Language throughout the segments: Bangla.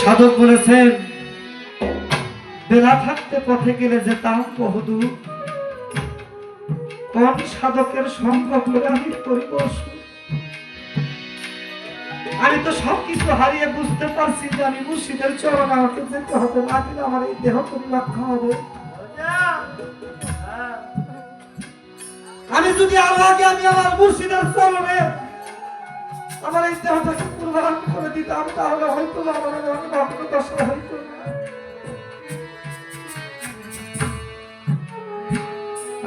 সাধক বলেছেন, বেলা থাকতে পথে গেলে যে যেতাম বহুদূর। কোন সাধকের সঙ্গ আমি করিব আমি তো সবকিছু হারিয়ে বুঝতে পারছি যে আমি মুর্শিদের চরণ আমাকে যেতে হবে, না দিলে আমার এই দেহ রক্ষা হবে। আমি যদি আরও আগে আমি আমার মুর্শিদের চরণে আমার এই দেহটাকে কুরবান করে দিতাম তাহলে হয়তো আমার ভক্ত দশা হইতো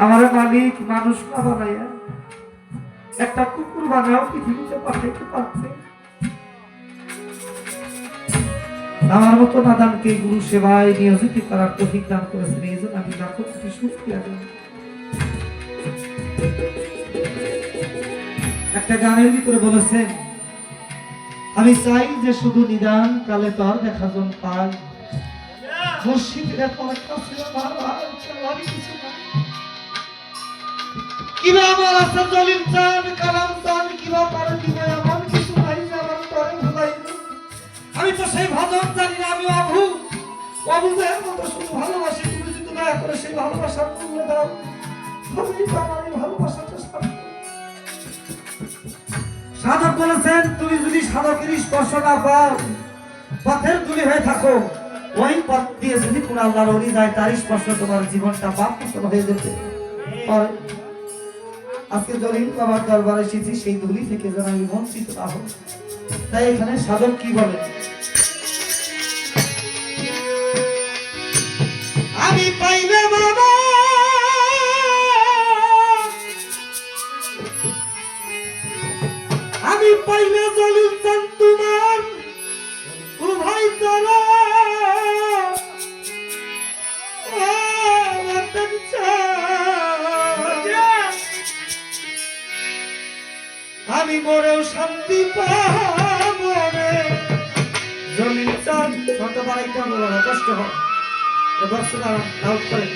আমার মালিক, মানুষ না বানাইয়া একটা কুকুর বানাও, পৃথিবীতে পাঠাইতে পারছে আমার মতো নাদানকে গুরু সেবায় নিয়োজিত করার তৌফিক দান করেছেন, এই জন্য আমি লাখো কোটি সুক্রিয়া জানাই। একটা গানের ভিতরে বলেছেন আমি চাই যে শুধু নিদান কালে তোর দেখা জন পাই। কিবা আমি তো সেই ভজন জানি না আমি অভু অবুদের মতো শুধু ভালোবাসি, তুমি যদি দয়া করে সেই ভালোবাসার মূল্য দাও তবেই তো আমার এই। সাধক বলেছেন, তুমি যদি সাধকের স্পর্শ না পাও, পথের তুলি হয়ে থাকো। ওই পথ দিয়ে যদি কোন আল্লাহর অলি যায় তার স্পর্শ তোমার জীবনটা পাপ হয়ে যেতে আজকে জলিল বাবার দরবারে এসেছি, সেই ধুলি থেকে যেন আমি বঞ্চিত না তাই এখানে সাধক কি বলে? শোনা লাউড করে।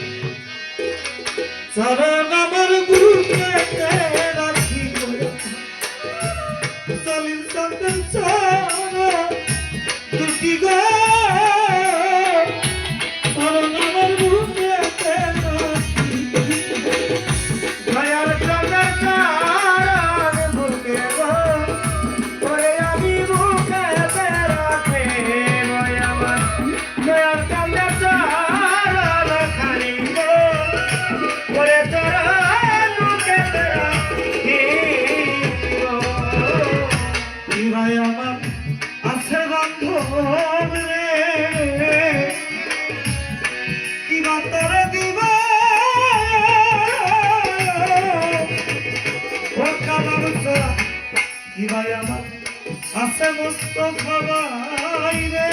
চরণ আমার আছে বান্ধব রে। কিবা তোরে দিব? কি ভাই আছে মস্ত সবাই রে।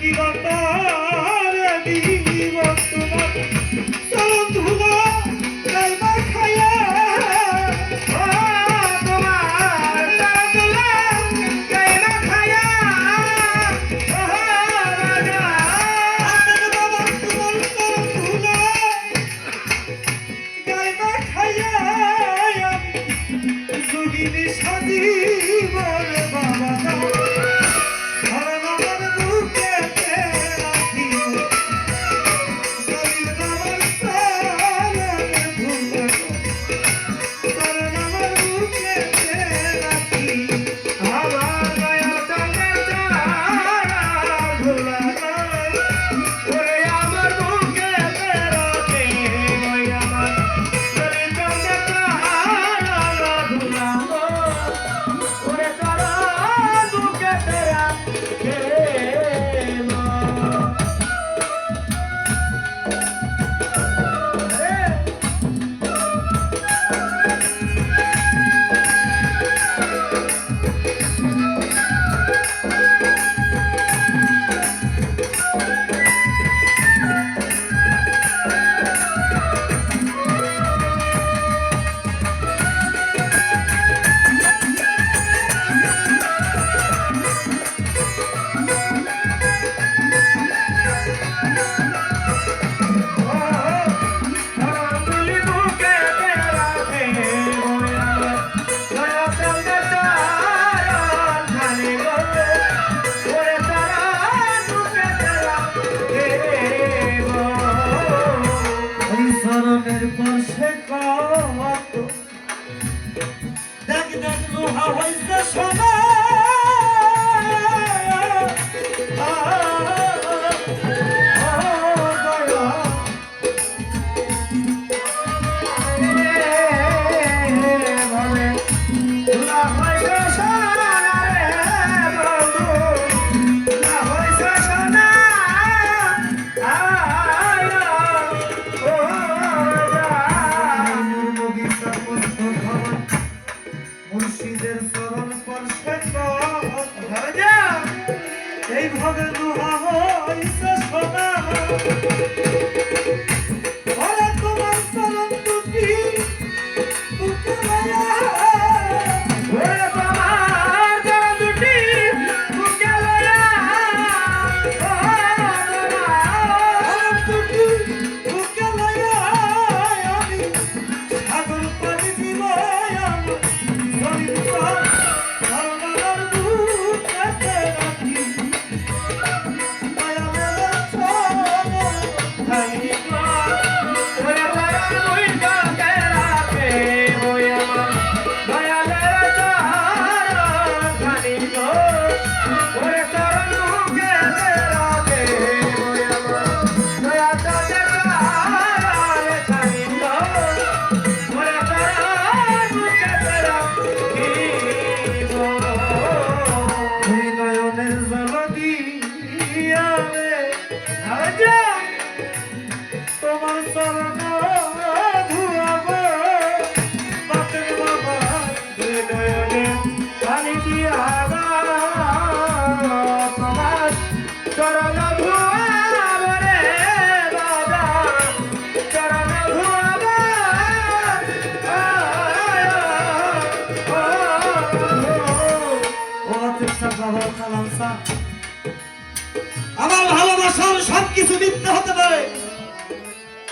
কিবা তোরে see. এইভাবে ভালোবাসার সব কিছু মিথ্যা হতে পারে।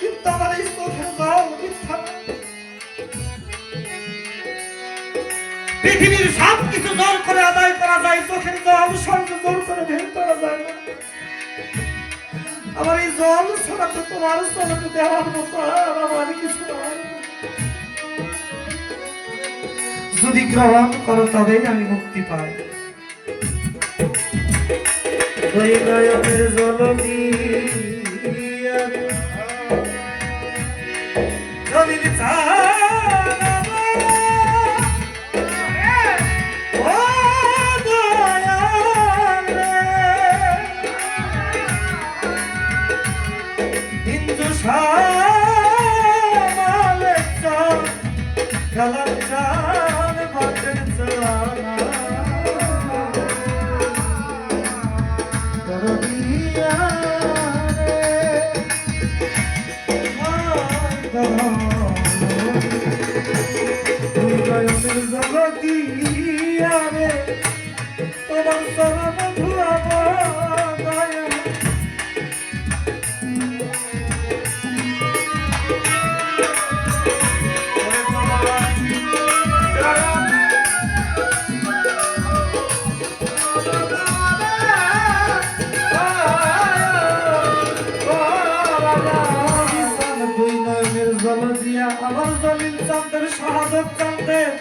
কিন্তু আমার এই চোখের জল মিথ্যা পৃথিবীর সব কিছু জোর করে আদায় করা যায়, চোখের জল স্বর্গ জোর করে ভেঙে করা যায়। না আমার এই জল ছাড়া তো তোমার চলতে দেওয়ার মতো আর আমার কিছু যদি গ্রহণ করো তবেই আমি মুক্তি পাই। ওই নয়নের জগতিয়া রে তোমার দয়া দিয়া আমার জমিন চাঁদের শাহাদত চাঁদের